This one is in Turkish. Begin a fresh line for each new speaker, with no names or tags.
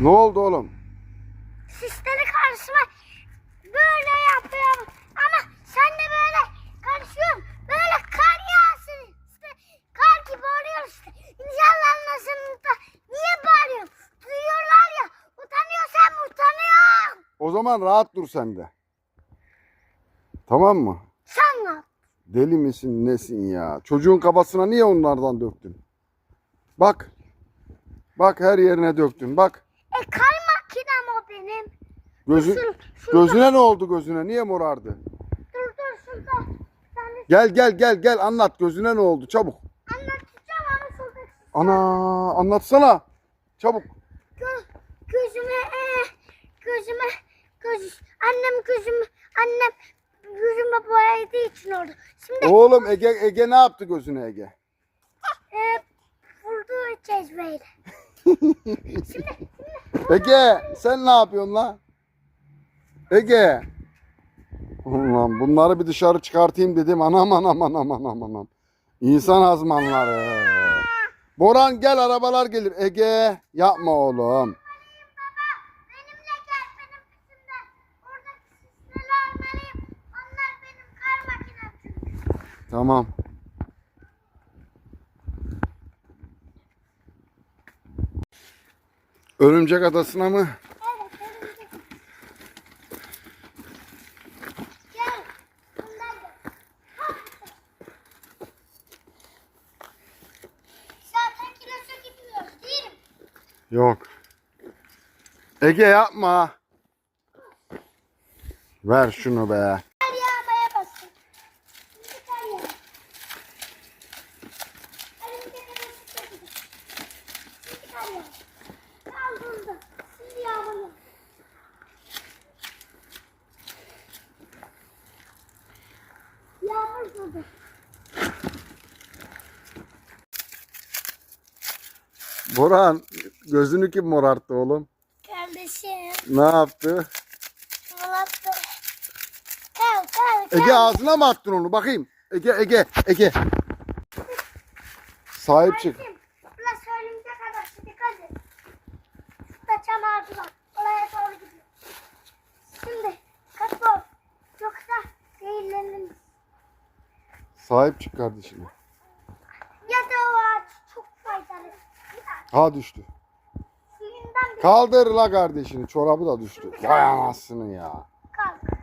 Ne oldu oğlum?
Sisleri karşıma böyle yapıyorum. Ama sen de böyle karışıyorsun. Böyle kar yağsın işte. Kar gibi oluyor işte. İnşallah anlasın. Niye bağırıyorsun? Duyuyorlar ya. Utanıyorsan utanıyorsun.
O zaman rahat dur sen de. Tamam mı?
Sen ne?
Deli misin nesin ya? Çocuğun kafasına niye onlardan döktün? Bak. Bak her yerine döktün. Bak.
E kar makinem o benim.
Gözü,
Şur- şurada.
gözüne ne oldu gözüne? Niye morardı?
Dur dur şurada. Tane
Gel gel gel gel anlat gözüne ne oldu çabuk.
anlatacağım ama şurada.
Ana anlatsana. Çabuk.
Gö- gözüme e, gözüme göz annem gözüm annem gözüme boyadığı için oldu. Şimdi
Oğlum Ege Ege ne yaptı gözüne Ege?
e, vurdu cezveyle.
Ege sen ne yapıyorsun lan? Ege. Ulan bunları bir dışarı çıkartayım dedim. Anam anam anam anam anam. İnsan azmanları. Boran gel arabalar gelir. Ege yapma oğlum.
Benimle gel benim kızımdan. Oradaki sisleri almalıyım. Onlar benim kar makinem.
Tamam. Örümcek adasına mı?
Evet benimle. Gel. Bundan gel. Zaten kilosu gitmiyoruz değil mi?
Yok. Ege yapma. Ver şunu be.
Kar yağmaya basın. Şimdi kar yağ. Elimde kilosu çekildi. Şimdi kar Durdu.
Boran gözünü kim morarttı oğlum?
Kardeşim.
Ne yaptı?
Çikolatta. Kal kal kal.
Ege ağzına mı attın onu? Bakayım. Ege Ege Ege. Sahip çık.
Kardeşim, Burası örümcek adası dikkat et. Şurada çam ağacı var. Oraya doğru gidiyor. Şimdi
Sahip çık kardeşine.
Ya da o ağaç çok faydalı.
Ha düştü.
Suyundan bir
Kaldır la kardeşini. Çorabı da düştü. Vay anasını ya.